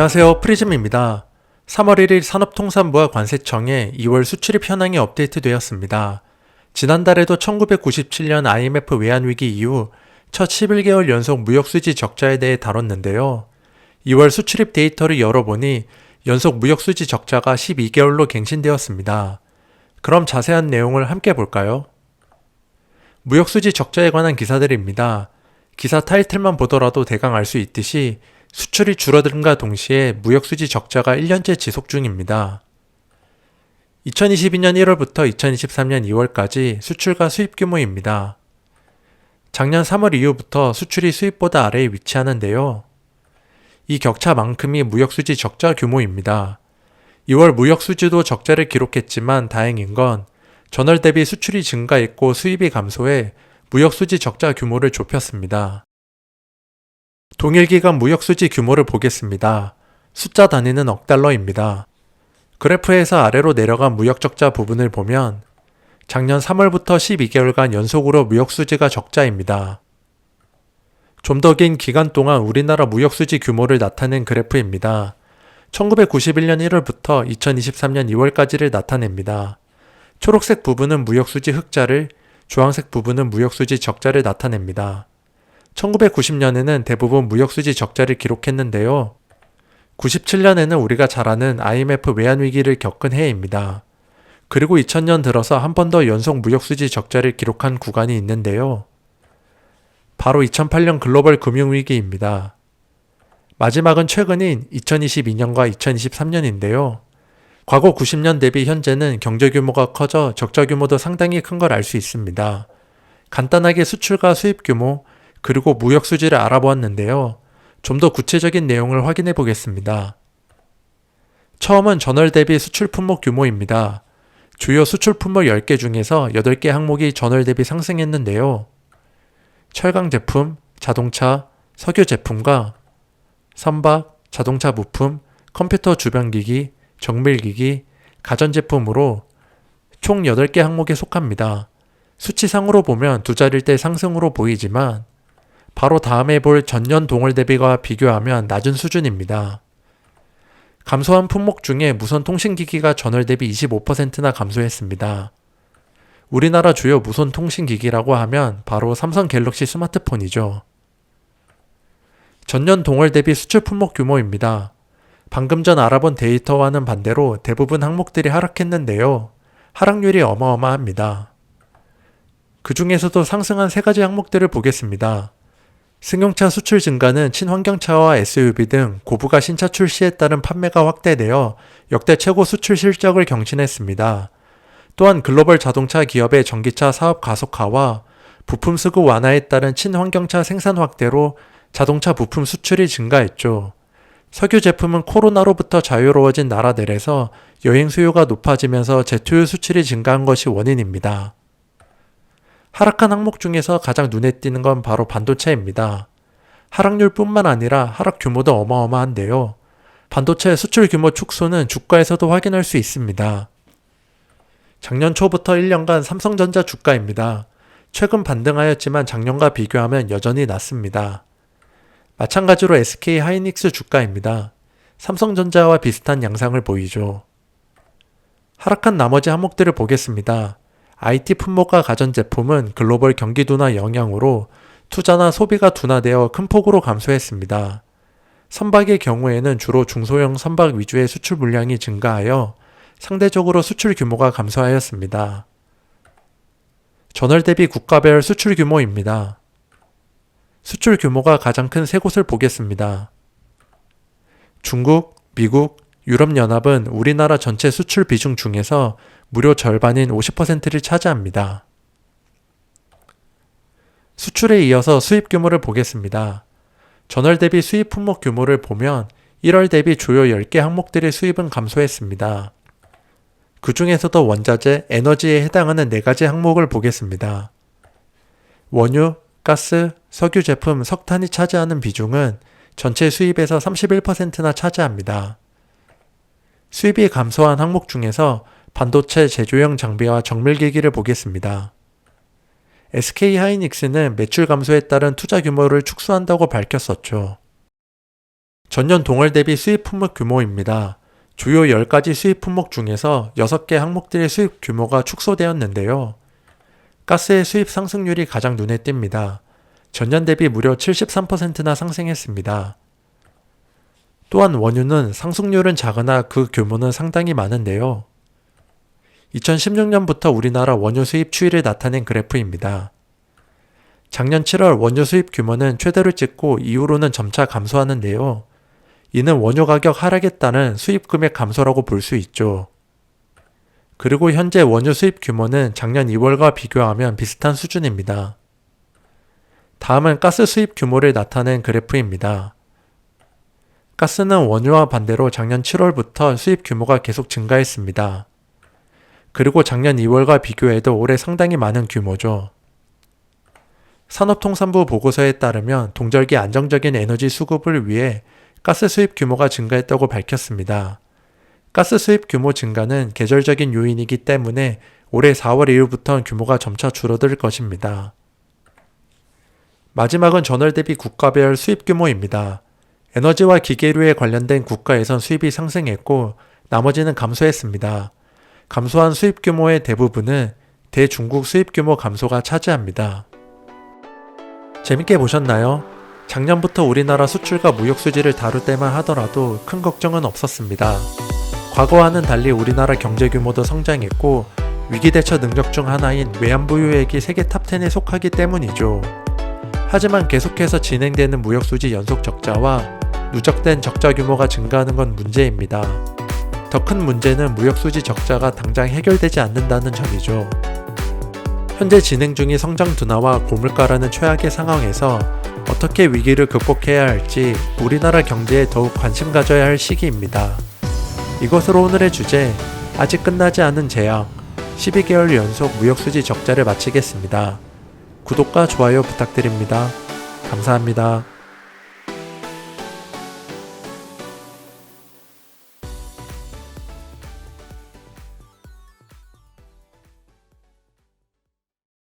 안녕하세요. 프리즘입니다. 3월 1일 산업통상부와 관세청에 2월 수출입 현황이 업데이트되었습니다. 지난달에도 1997년 IMF 외환위기 이후 첫 11개월 연속 무역수지 적자에 대해 다뤘는데요. 2월 수출입 데이터를 열어보니 연속 무역수지 적자가 12개월로 갱신되었습니다. 그럼 자세한 내용을 함께 볼까요? 무역수지 적자에 관한 기사들입니다. 기사 타이틀만 보더라도 대강 알 수 있듯이 수출이 줄어든과 동시에 무역수지 적자가 1년째 지속 중입니다. 2022년 1월부터 2023년 2월까지 수출과 수입 규모입니다. 작년 3월 이후부터 수출이 수입보다 아래에 위치하는데요. 이 격차만큼이 무역수지 적자 규모입니다. 2월 무역수지도 적자를 기록했지만 다행인 건 전월 대비 수출이 증가했고 수입이 감소해 무역수지 적자 규모를 좁혔습니다. 동일 기간 무역수지 규모를 보겠습니다. 숫자 단위는 억 달러입니다. 그래프에서 아래로 내려간 무역적자 부분을 보면 작년 3월부터 12개월간 연속으로 무역수지가 적자입니다. 좀 더 긴 기간 동안 우리나라 무역수지 규모를 나타낸 그래프입니다. 1991년 1월부터 2023년 2월까지를 나타냅니다. 초록색 부분은 무역수지 흑자를, 주황색 부분은 무역수지 적자를 나타냅니다. 1990년에는 대부분 무역수지 적자를 기록했는데요. 97년에는 우리가 잘 아는 IMF 외환위기를 겪은 해입니다. 그리고 2000년 들어서 한 번 더 연속 무역수지 적자를 기록한 구간이 있는데요. 바로 2008년 글로벌 금융위기입니다. 마지막은 최근인 2022년과 2023년인데요. 과거 90년 대비 현재는 경제 규모가 커져 적자 규모도 상당히 큰 걸 알 수 있습니다. 간단하게 수출과 수입 규모, 그리고 무역 수지를 알아보았는데요. 좀 더 구체적인 내용을 확인해 보겠습니다. 처음은 전월 대비 수출 품목 규모입니다. 주요 수출 품목 10개 중에서 8개 항목이 전월 대비 상승했는데요. 철강 제품, 자동차, 석유 제품과 선박, 자동차 부품, 컴퓨터 주변기기, 정밀기기, 가전제품으로 총 8개 항목에 속합니다. 수치상으로 보면 두 자리일 때 상승으로 보이지만 바로 다음에 볼 전년 동월 대비와 비교하면 낮은 수준입니다. 감소한 품목 중에 무선 통신기기가 전월 대비 25%나 감소했습니다. 우리나라 주요 무선 통신기기라고 하면 바로 삼성 갤럭시 스마트폰이죠. 전년 동월 대비 수출 품목 규모입니다. 방금 전 알아본 데이터와는 반대로 대부분 항목들이 하락했는데요. 하락률이 어마어마합니다. 그 중에서도 상승한 세 가지 항목들을 보겠습니다. 승용차 수출 증가는 친환경차와 SUV 등 고부가 신차 출시에 따른 판매가 확대되어 역대 최고 수출 실적을 경신했습니다. 또한 글로벌 자동차 기업의 전기차 사업 가속화와 부품 수급 완화에 따른 친환경차 생산 확대로 자동차 부품 수출이 증가했죠. 석유 제품은 코로나로부터 자유로워진 나라들에서 여행 수요가 높아지면서 제투유 수출이 증가한 것이 원인입니다. 하락한 항목 중에서 가장 눈에 띄는 건 바로 반도체입니다. 하락률뿐만 아니라 하락 규모도 어마어마한데요. 반도체 수출 규모 축소는 주가에서도 확인할 수 있습니다. 작년 초부터 1년간 삼성전자 주가입니다. 최근 반등하였지만 작년과 비교하면 여전히 낮습니다. 마찬가지로 SK 하이닉스 주가입니다. 삼성전자와 비슷한 양상을 보이죠. 하락한 나머지 항목들을 보겠습니다. IT 품목과 가전제품은 글로벌 경기 둔화 영향으로 투자나 소비가 둔화되어 큰 폭으로 감소했습니다. 선박의 경우에는 주로 중소형 선박 위주의 수출 물량이 증가하여 상대적으로 수출 규모가 감소하였습니다. 전월 대비 국가별 수출 규모입니다. 수출 규모가 가장 큰 세 곳을 보겠습니다. 중국, 미국, 유럽연합은 우리나라 전체 수출 비중 중에서 무려 절반인 50%를 차지합니다. 수출에 이어서 수입 규모를 보겠습니다. 전월 대비 수입 품목 규모를 보면 1월 대비 주요 10개 항목들의 수입은 감소했습니다. 그 중에서도 원자재, 에너지에 해당하는 4가지 항목을 보겠습니다. 원유, 가스, 석유 제품, 석탄이 차지하는 비중은 전체 수입에서 31%나 차지합니다. 수입이 감소한 항목 중에서 반도체 제조용 장비와 정밀기기를 보겠습니다. SK 하이닉스는 매출 감소에 따른 투자 규모를 축소한다고 밝혔었죠. 전년 동월 대비 수입 품목 규모입니다. 주요 10가지 수입 품목 중에서 6개 항목들의 수입 규모가 축소되었는데요. 가스의 수입 상승률이 가장 눈에 띕니다. 전년 대비 무려 73%나 상승했습니다. 또한 원유는 상승률은 작으나 그 규모는 상당히 많은데요. 2016년부터 우리나라 원유 수입 추이를 나타낸 그래프입니다. 작년 7월 원유 수입 규모는 최대를 찍고 이후로는 점차 감소하는데요. 이는 원유 가격 따른 수입 금액 감소라고 볼 수 있죠. 그리고 현재 원유 수입 규모는 작년 2월과 비교하면 비슷한 수준입니다. 다음은 가스 수입 규모를 나타낸 그래프입니다. 가스는 원유와 반대로 작년 7월부터 수입 규모가 계속 증가했습니다. 그리고 작년 2월과 비교해도 올해 상당히 많은 규모죠. 산업통상부 보고서에 따르면 동절기 안정적인 에너지 수급을 위해 가스 수입 규모가 증가했다고 밝혔습니다. 가스 수입 규모 증가는 계절적인 요인이기 때문에 올해 4월 이후부터 규모가 점차 줄어들 것입니다. 마지막은 전월 대비 국가별 수입 규모입니다. 에너지와 기계류에 관련된 국가 예산 수입이 상승했고 나머지는 감소했습니다. 감소한 수입 규모의 대부분은 대중국 수입 규모 감소가 차지합니다. 재밌게 보셨나요? 작년부터 우리나라 수출과 무역 수지를 다룰 때만 하더라도 큰 걱정은 없었습니다. 과거와는 달리 우리나라 경제 규모도 성장했고 위기 대처 능력 중 하나인 외환 보유액이 세계 탑10에 속하기 때문이죠. 하지만 계속해서 진행되는 무역 수지 연속 적자와 누적된 적자 규모가 증가하는 건 문제입니다. 더 큰 문제는 무역 수지 적자가 당장 해결되지 않는다는 점이죠. 현재 진행 중인 성장 둔화와 고물가라는 최악의 상황에서 어떻게 위기를 극복해야 할지 우리나라 경제에 더욱 관심 가져야 할 시기입니다. 이것으로 오늘의 주제, 아직 끝나지 않은 재앙, 12개월 연속 무역수지 적자를 마치겠습니다. 구독과 좋아요 부탁드립니다. 감사합니다.